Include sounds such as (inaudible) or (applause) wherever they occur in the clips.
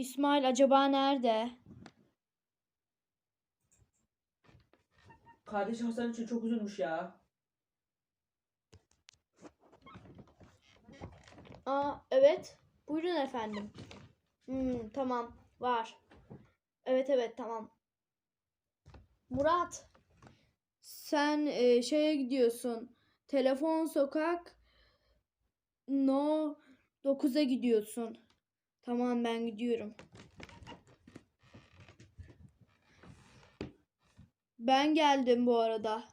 İsmail acaba nerede? Kardeşi Hasan için çok üzülmüş ya. Aa evet. Buyurun efendim. Hmm, tamam. Var. Evet evet tamam. Murat. Sen e, şeye gidiyorsun. Telefon sokak No 9'a gidiyorsun. Tamam ben gidiyorum. Ben geldim bu arada.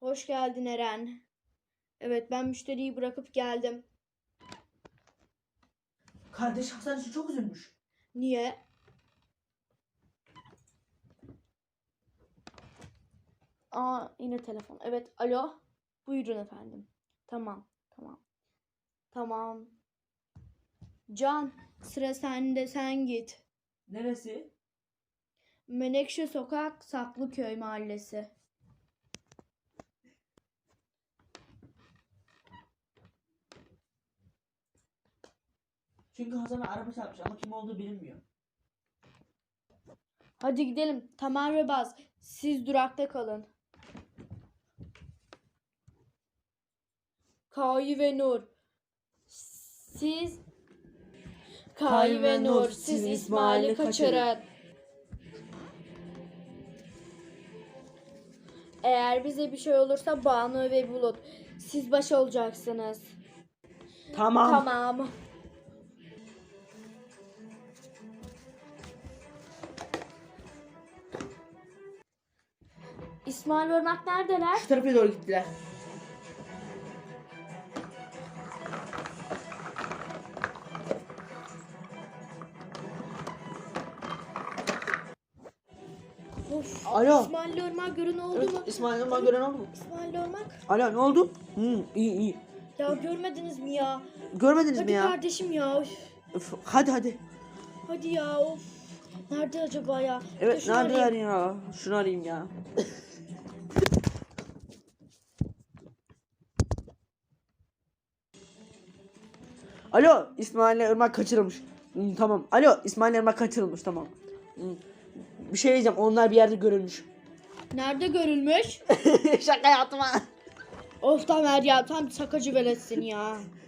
Hoş geldin Eren. Evet ben müşteriyi bırakıp geldim. Kardeşi Hasan için çok üzülmüş. Niye? Aa yine telefon. Evet alo. Buyurun efendim. Tamam. Tamam. Tamam. Can sıra sende sen git. Neresi? Menekşe Sokak Saklıköy Mahallesi. Çünkü Hasan'a araba çarpmış ama kim olduğu bilinmiyor. Hadi gidelim. Tamer ve Baz siz durakta kalın. Kayı ve Nur siz Kayı ve Nur siz İsmail'i kaçırın. Eğer bize bir şey olursa Banu ve Bulut siz baş olacaksınız. Tamam. Tamam. İsmail Irmak neredeler? Şu tarafa doğru gittiler. Of. Alo. İsmail Irmak gören oldu Evet, mu? İsmail Irmak gören oldu mu? İsmail Irmak. Alo ne oldu? Hı, iyi iyi. Ya görmediniz mi ya? Görmediniz Hadi mi ya? kardeşim ya. Üf. Hadi hadi. Hadi ya of. Nerede acaba ya? Bir de Evet şunu neredeler arayayım. ya? Şunu arayayım ya. Alo İsmail Irmak kaçırılmış. Hı, tamam. Alo İsmail Irmak kaçırılmış tamam. Hı. Bir şey diyeceğim onlar bir yerde görülmüş. (laughs) Nerede görülmüş? Şaka yapma. of Tamer ya tam sakacı veletsin ya. (laughs)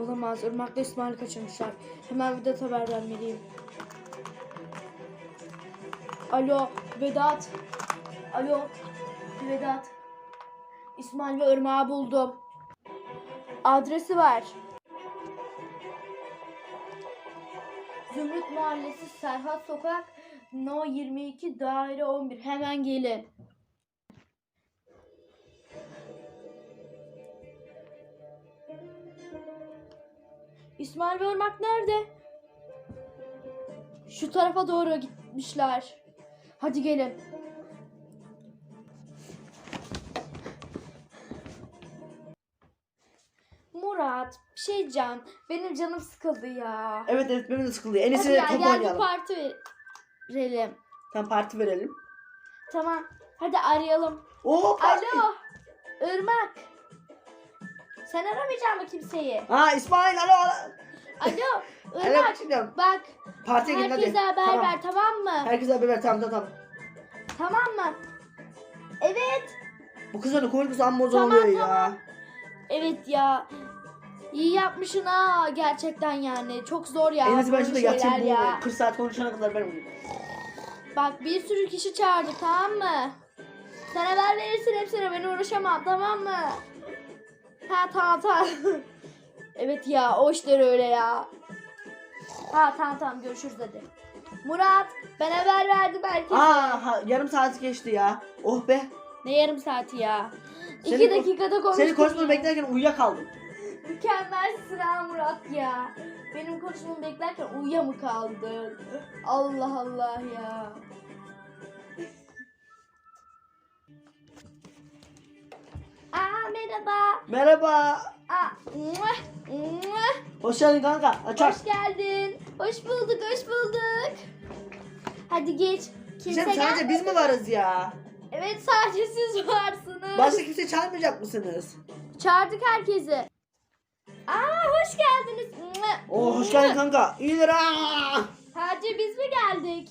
Olamaz. Irmak'la İsmail kaçırmışlar. Hemen Vedat haber vermeliyim. Alo Vedat. Alo Vedat. İsmail ve Irmak'ı buldum. Adresi ver. Zümrüt Mahallesi Serhat Sokak No 22 Daire 11. Hemen gelin. İsmail ve Irmak nerede? Şu tarafa doğru gitmişler. Hadi gelin. Murat, bir şey diyeceğim. Benim canım sıkıldı ya. Evet evet benim de sıkıldı. En Hadi iyisi ya, top gel bir oynayalım. parti verelim. Tam parti verelim. Tamam. Hadi arayalım. Oo parti. Alo. Irmak. Sen aramayacak mı kimseyi? Ha İsmail alo alo. Alo. (laughs) Alo Irmak. çıkıyorum. Bak. Partiye gidin hadi. Herkese haber Tamam. ver tamam mı? Herkese haber ver tamam tamam. tamam. Tamam mı? Evet. Bu kızların konuşması amma zor Tamam, oluyor ya. tamam. Evet ya. İyi yapmışsın ha gerçekten yani. Çok zor ya. En azından ben böyle şurada yatayım bu ya. 40 saat konuşana kadar ben uyuyayım. Bak bir sürü kişi çağırdı tamam mı? Sen haber verirsin hepsine ben uğraşamam tamam mı? Ha tamam tamam. (laughs) evet ya o işler öyle ya. Ha tamam tamam görüşürüz hadi. Murat ben haber verdim herkese. Aa ha, yarım saat geçti ya. Oh be. Ne yarım saati ya? Seni İki dakikada konuştuk. Senin konuşmanı beklerken uyuyakaldım. Mükemmel sıra Murat ya. Benim konuşmamı beklerken uyuya mı kaldın? Allah Allah ya. Merhaba. Merhaba. Aa, muah, muah. Hoş geldin kanka. Açar. Hoş geldin. Hoş bulduk, hoş bulduk. Hadi geç. Kimse Sen sadece biz mi gelmedi. varız ya? Evet sadece siz varsınız. Başka kimse çağırmayacak mısınız? Çağırdık herkesi. Aa hoş geldiniz. Oo hoş geldin kanka. İyidir ha. Sadece biz mi geldik?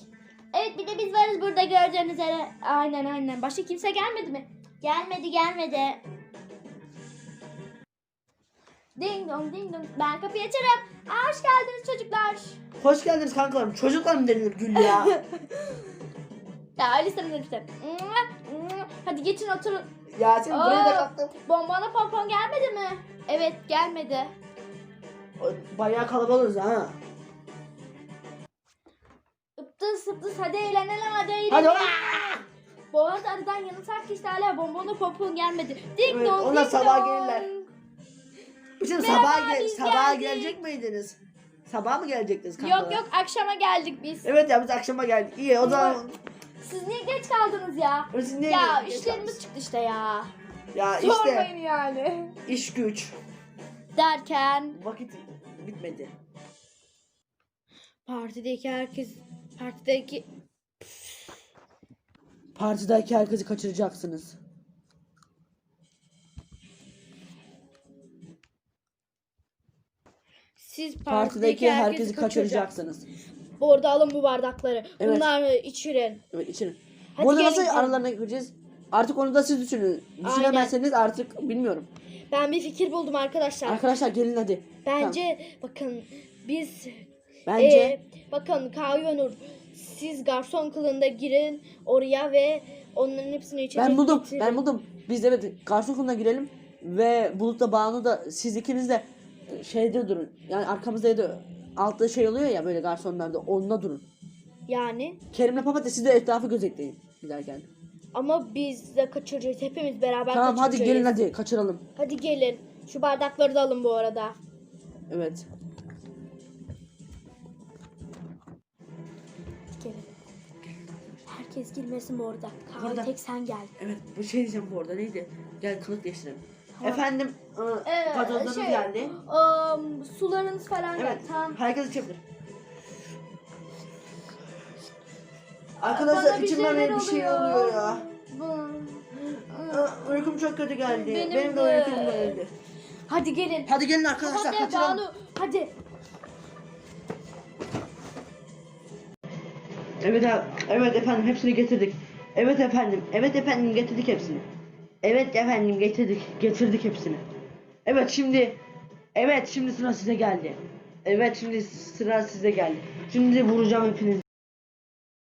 Evet bir de biz varız burada göreceğiniz üzere. Aynen aynen. Başka kimse gelmedi mi? Gelmedi gelmedi. Ding dong ding dong. Ben kapıyı açarım. Aa, hoş geldiniz çocuklar. Hoş geldiniz kankalarım. Çocuklar mı denilir Gül ya? (laughs) Ya öyle sanırım işte. Hadi geçin oturun. ya sen buraya da kalktın. Bombana pompon gelmedi mi? Evet gelmedi. Bayağı kalabalığız ha. Iptıs ıptıs hadi eğlenelim hadi eğlenelim. Hadi ola. Bu arada aradan yanılsak ki işte hala bombona pompon gelmedi. Ding Evet, dong onlar ding sabah dong. gelirler. Şimdi sabah biz sabah gelecek miydiniz? Sabah mı gelecektiniz kankalar? Yok yok akşama geldik biz. Evet ya biz akşama geldik. İyi o zaman. Siz niye geç kaldınız ya? Siz niye ya geç işlerimiz kaldınız? çıktı işte ya. Ya işte Sormayın yani. iş güç. Derken Vakit bitmedi. partideki herkes partideki Partideki herkesi kaçıracaksınız. siz partideki, Partideki herkesi, herkesi kaçıracaksınız. Bu arada alın bu bardakları. Evet. Bunları içirin. Evet içerim. Hadi Burada gelin, nasıl gelin. aralarına gireceğiz? Artık onu da siz düşünün. Düşünemezseniz artık bilmiyorum. Ben bir fikir buldum arkadaşlar. Arkadaşlar gelin hadi. Bence bakın biz Bence Ee, bakın Kayonur siz garson kılığında girin oraya ve onların hepsini içecek ben buldum. getirin. Ben buldum. Biz de evet garson konuna girelim ve Bulut'la Banu da siz ikiniz de şeyde durun. Yani arkamızda da altta şey oluyor ya böyle garsonlarda onunla durun. Yani Kerim'le Papatya siz de etrafı gözetleyin giderken. ama biz de kaçıracağız. Hepimiz beraber Tamam hadi kaçıracağız. gelin hadi kaçıralım. Hadi gelin. Şu bardakları da alın bu arada. Evet. Gelin. Herkes girmesin bu arada. Kaan Burada. tek sen gel. Evet bu şey diyeceğim bu arada neydi? Gel kılık değiştirelim. Tamam. Efendim e, Ee, patronlarınız şey, geldi. ım, sularınız falan Evet. geldi. Tamam. Herkes içebilir. Bana Arkadaşlar içimden şeyler bir şey oluyor ya. Bu- Aa, Uykum çok kötü geldi. Benim Benim, de de. uykum geldi. Hadi gelin. Hadi gelin arkadaşlar Hadi kaçıralım. Banu. Hadi. Evet ha- evet efendim hepsini getirdik. Evet efendim. Evet efendim getirdik hepsini. Evet efendim getirdik. Getirdik hepsini. Evet şimdi Evet şimdi sıra size geldi. Evet şimdi sıra size geldi. Şimdi vuracağım hepinizi.